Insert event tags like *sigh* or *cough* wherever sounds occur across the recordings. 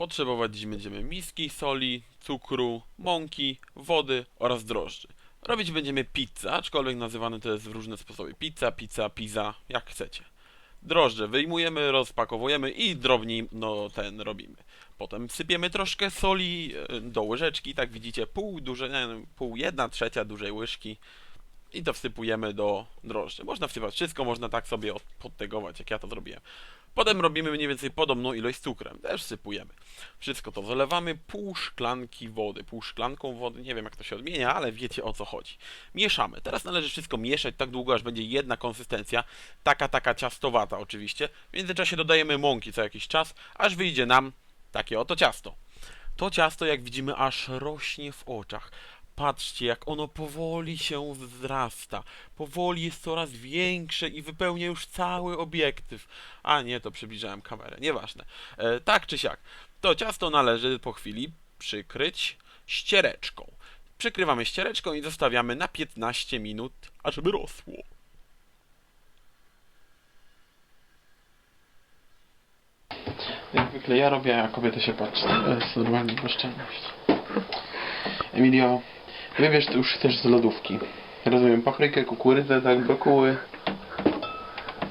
Potrzebować będziemy miski, soli, cukru, mąki, wody oraz drożdży. Robić będziemy pizzę, aczkolwiek nazywane to jest w różne sposoby. Pizza, pizza, pizza, jak chcecie. Drożdże wyjmujemy, rozpakowujemy i drobniej no ten robimy. Potem sypiemy troszkę soli e, do łyżeczki, tak widzicie, pół duże, wiem, pół jedna trzecia dużej łyżki i to wsypujemy do drożdży. Można wsypać wszystko, można tak sobie od- podtegować, jak ja to zrobiłem. Potem robimy mniej więcej podobną ilość cukrem, też wsypujemy. Wszystko to zalewamy pół szklanki wody, pół szklanką wody, nie wiem jak to się odmienia, ale wiecie o co chodzi. Mieszamy. Teraz należy wszystko mieszać tak długo, aż będzie jedna konsystencja, taka, taka ciastowata oczywiście. W międzyczasie dodajemy mąki co jakiś czas, aż wyjdzie nam takie oto ciasto. To ciasto, jak widzimy, aż rośnie w oczach. Patrzcie, jak ono powoli się wzrasta. Powoli jest coraz większe i wypełnia już cały obiektyw. A nie, to przybliżałem kamerę, nieważne. E, tak czy siak, to ciasto należy po chwili przykryć ściereczką. Przykrywamy ściereczką i zostawiamy na 15 minut, ażeby rosło. Jak zwykle ja robię, a kobieta się patrzy. To jest normalnie. Emilio, wybierz ty już chcesz z lodówki. Rozumiem, paprykę, kukurydzę, tak, brokuły.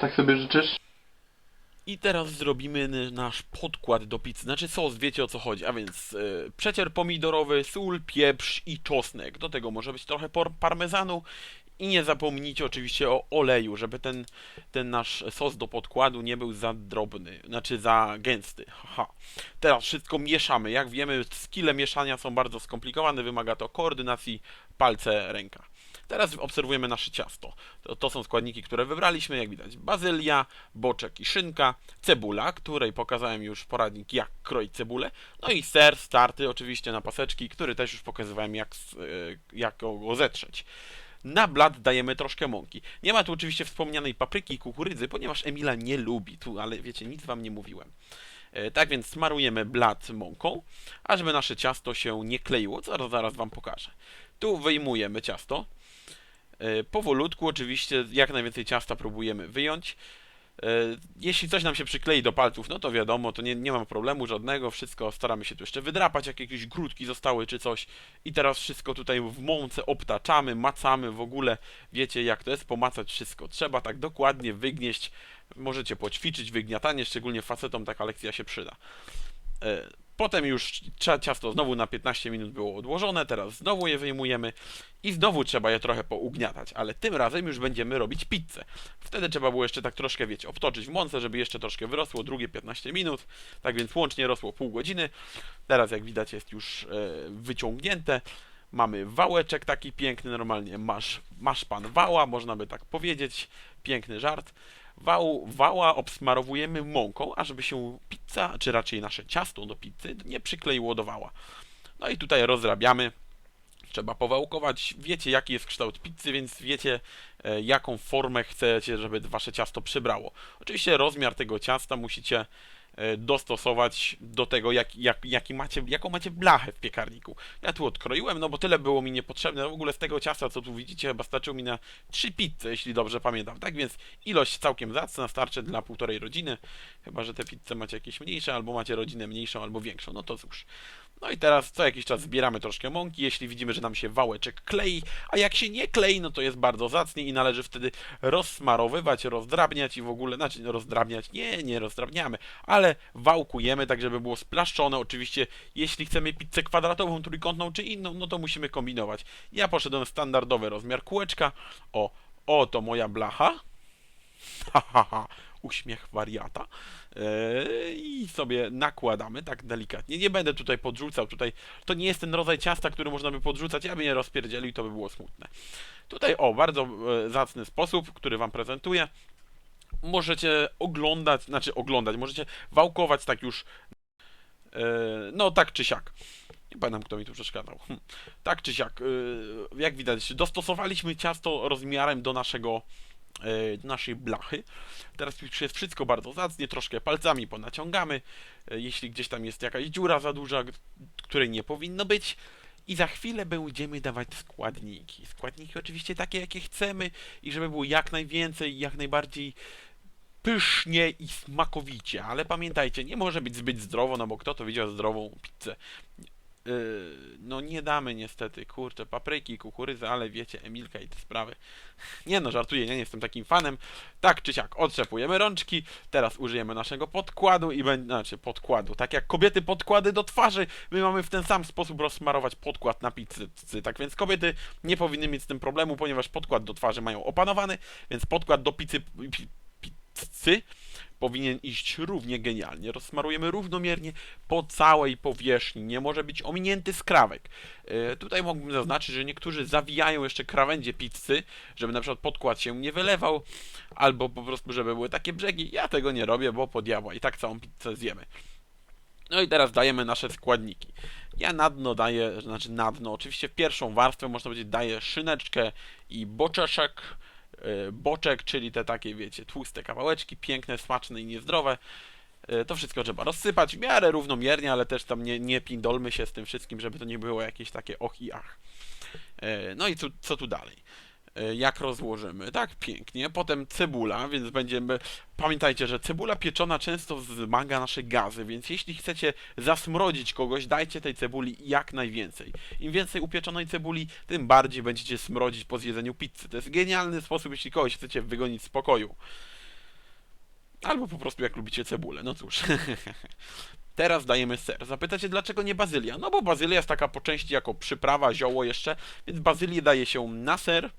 Tak sobie życzysz? I teraz zrobimy nasz podkład do pizzy, znaczy sos, wiecie o co chodzi, a więc e, przecier pomidorowy, sól, pieprz i czosnek. Do tego może być trochę parmezanu i nie zapomnijcie oczywiście o oleju, żeby ten, ten nasz sos do podkładu nie był za drobny, znaczy za gęsty. Haha. Teraz wszystko mieszamy. Jak wiemy, skille mieszania są bardzo skomplikowane, wymaga to koordynacji palce, ręka. Teraz obserwujemy nasze ciasto. To, to są składniki, które wybraliśmy, jak widać. Bazylia, boczek i szynka, cebula, której pokazałem już poradnik, jak kroić cebulę, no i ser starty oczywiście na paseczki, który też już pokazywałem, jak, y, jak go zetrzeć. Na blat dajemy troszkę mąki. Nie ma tu oczywiście wspomnianej papryki i kukurydzy, ponieważ Emila nie lubi tu, ale wiecie, nic wam nie mówiłem. E, Tak więc smarujemy blat mąką, ażeby nasze ciasto się nie kleiło. Zaraz, zaraz wam pokażę. Tu wyjmujemy ciasto. E, Powolutku oczywiście jak najwięcej ciasta próbujemy wyjąć. E, Jeśli coś nam się przyklei do palców, no to wiadomo, to nie, nie ma problemu żadnego, wszystko staramy się tu jeszcze wydrapać, jak jakieś grudki zostały czy coś. I teraz wszystko tutaj w mące obtaczamy, macamy w ogóle. Wiecie jak to jest, pomacać wszystko. Trzeba tak dokładnie wygnieść. Możecie poćwiczyć wygniatanie, szczególnie facetom taka lekcja się przyda. Potem już cia- ciasto znowu na 15 minut było odłożone, teraz znowu je wyjmujemy i znowu trzeba je trochę pougniatać, ale tym razem już będziemy robić pizzę. Wtedy trzeba było jeszcze tak troszkę, wiecie, obtoczyć w mące, żeby jeszcze troszkę wyrosło, drugie 15 minut, tak więc łącznie rosło pół godziny. Teraz jak widać jest już e, wyciągnięte. Mamy wałeczek taki piękny, normalnie masz, masz pan wała, można by tak powiedzieć, piękny żart. Wał, wała obsmarowujemy mąką, ażeby się pizza, czy raczej nasze ciasto do pizzy nie przykleiło do wała. No i tutaj rozrabiamy. Trzeba powałkować. Wiecie, jaki jest kształt pizzy, więc wiecie, e, jaką formę chcecie, żeby wasze ciasto przybrało. Oczywiście rozmiar tego ciasta musicie dostosować do tego, jak, jak, jaki macie, jaką macie blachę w piekarniku. Ja tu odkroiłem, no bo tyle było mi niepotrzebne. W ogóle z tego ciasta, co tu widzicie, chyba starczyło mi na trzy pizze, jeśli dobrze pamiętam. Tak więc ilość całkiem zacna, starczy dla półtorej rodziny. Chyba, że te pizze macie jakieś mniejsze, albo macie rodzinę mniejszą, albo większą. No to cóż. No i teraz co jakiś czas zbieramy troszkę mąki, jeśli widzimy, że nam się wałeczek klei, a jak się nie klei, no to jest bardzo zacnie i należy wtedy rozsmarowywać, rozdrabniać i w ogóle, znaczy rozdrabniać, nie, nie rozdrabniamy, ale wałkujemy tak, żeby było splaszczone. Oczywiście, jeśli chcemy pizzę kwadratową, trójkątną czy inną, no to musimy kombinować. Ja poszedłem standardowy rozmiar kółeczka. O, oto moja blacha. *laughs* Ha, ha, ha. Uśmiech wariata. Eee, I sobie nakładamy tak delikatnie. Nie będę tutaj podrzucał. Tutaj to nie jest ten rodzaj ciasta, który można by podrzucać. Ja bym je rozpierdzielił, to by było smutne. Tutaj o, bardzo e, zacny sposób, który wam prezentuję. Możecie oglądać, znaczy oglądać, możecie wałkować tak już e, no tak czy siak. Nie pamiętam, kto mi tu przeszkadzał. Hm. Tak czy siak, e, jak widać, dostosowaliśmy ciasto rozmiarem do naszego naszej blachy. Teraz już jest wszystko bardzo zacnie, troszkę palcami ponaciągamy, e, jeśli gdzieś tam jest jakaś dziura za duża, której nie powinno być. I za chwilę będziemy dawać składniki. Składniki oczywiście takie, jakie chcemy i żeby było jak najwięcej, jak najbardziej pysznie i smakowicie, ale pamiętajcie, nie może być zbyt zdrowo, no bo kto to widział zdrową pizzę? Yy, no nie damy niestety, kurczę, papryki, kukurydzy, ale wiecie, Emilka i te sprawy. Nie no, żartuję, nie jestem takim fanem. Tak czy siak, otrzepujemy rączki, teraz użyjemy naszego podkładu i będzie, znaczy podkładu, tak jak kobiety podkłady do twarzy, my mamy w ten sam sposób rozsmarować podkład na pizzy. Tak więc kobiety nie powinny mieć z tym problemu, ponieważ podkład do twarzy mają opanowany, więc podkład do pizzy, pi, pizzy powinien iść równie genialnie. Rozsmarujemy równomiernie po całej powierzchni. Nie może być ominięty skrawek. E, tutaj mógłbym zaznaczyć, że niektórzy zawijają jeszcze krawędzie pizzy, żeby na przykład podkład się nie wylewał, albo po prostu, żeby były takie brzegi. Ja tego nie robię, bo po diabła i tak całą pizzę zjemy. No i teraz dajemy nasze składniki. Ja na dno daję, znaczy na dno, oczywiście w pierwszą warstwę można powiedzieć daję szyneczkę i boczeszek, boczek, czyli te takie, wiecie, tłuste kawałeczki, piękne, smaczne i niezdrowe. E, To wszystko trzeba rozsypać w miarę równomiernie, ale też tam nie, nie pindolmy się z tym wszystkim, żeby to nie było jakieś takie och i ach. E, No i co tu dalej? E, Jak rozłożymy? Tak, pięknie. Potem cebula, więc będziemy. Pamiętajcie, że cebula pieczona często wzmaga nasze gazy, więc jeśli chcecie zasmrodzić kogoś, dajcie tej cebuli jak najwięcej. Im więcej upieczonej cebuli, tym bardziej będziecie smrodzić po zjedzeniu pizzy. To jest genialny sposób, jeśli kogoś chcecie wygonić z pokoju. Albo po prostu jak lubicie cebulę, no cóż. *laughs* Teraz dajemy ser. Zapytacie, dlaczego nie bazylia? No bo bazylia jest taka po części jako przyprawa, zioło jeszcze, więc bazylię daje się na ser,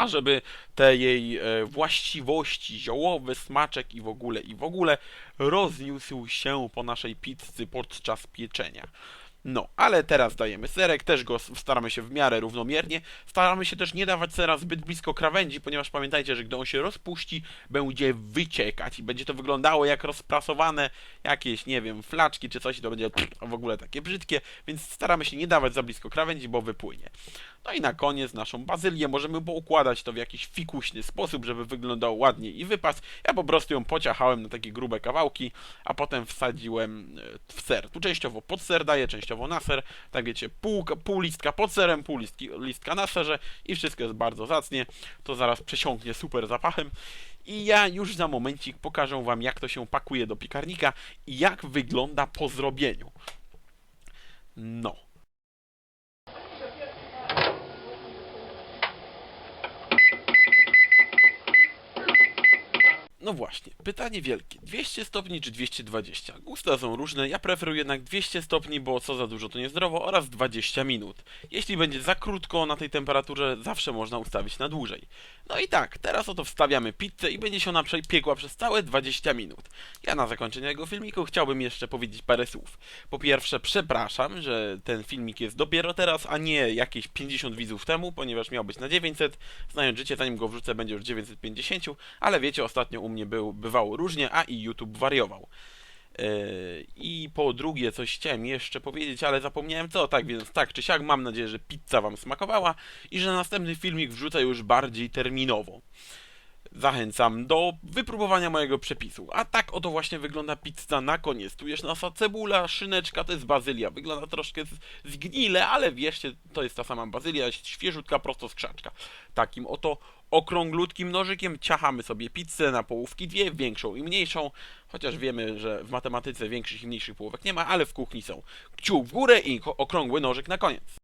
a żeby te jej e, właściwości, ziołowy smaczek i w ogóle, i w ogóle rozniósł się po naszej pizzy podczas pieczenia. No, ale teraz dajemy serek, też go staramy się w miarę równomiernie. Staramy się też nie dawać sera zbyt blisko krawędzi, ponieważ pamiętajcie, że gdy on się rozpuści, będzie wyciekać i będzie to wyglądało jak rozprasowane jakieś, nie wiem, flaczki czy coś i to będzie w ogóle takie brzydkie, więc staramy się nie dawać za blisko krawędzi, bo wypłynie. No i na koniec naszą bazylię możemy poukładać to w jakiś fikuśny sposób, żeby wyglądało ładnie i wypas. Ja po prostu ją pociachałem na takie grube kawałki, a potem wsadziłem e, w ser. Tu częściowo pod ser daję, częściowo na ser. Tak wiecie, pół, pół listka pod serem, pół listki, listka na serze i wszystko jest bardzo zacnie. To zaraz przesiąknie super zapachem. I ja już za momencik pokażę Wam, jak to się pakuje do piekarnika i jak wygląda po zrobieniu. No. No właśnie, pytanie wielkie. 200 stopni czy 220? Gusta są różne, ja preferuję jednak 200 stopni, bo co za dużo to niezdrowo, oraz 20 minut. Jeśli będzie za krótko na tej temperaturze, zawsze można ustawić na dłużej. No i tak, teraz oto wstawiamy pizzę i będzie się ona piekła przez całe 20 minut. Ja na zakończenie tego filmiku chciałbym jeszcze powiedzieć parę słów. Po pierwsze, przepraszam, że ten filmik jest dopiero teraz, a nie jakieś 50 widzów temu, ponieważ miał być na 900. Znając życie, zanim go wrzucę, będzie już 950, ale wiecie, ostatnio u mnie był, bywało różnie, a i YouTube wariował. Yy, I po drugie, coś chciałem jeszcze powiedzieć, ale zapomniałem co, tak więc tak czy siak, mam nadzieję, że pizza Wam smakowała i że następny filmik wrzucę już bardziej terminowo. Zachęcam do wypróbowania mojego przepisu. A tak oto właśnie wygląda pizza na koniec. Tu jest nasza cebula, szyneczka, to jest bazylia. Wygląda troszkę zgnile, ale wierzcie, to jest ta sama bazylia, jest świeżutka prosto z krzaczka. Takim oto okrąglutkim nożykiem ciachamy sobie pizzę na połówki dwie, większą i mniejszą, chociaż wiemy, że w matematyce większych i mniejszych połówek nie ma, ale w kuchni są. Kciuk w górę i okrągły nożyk na koniec.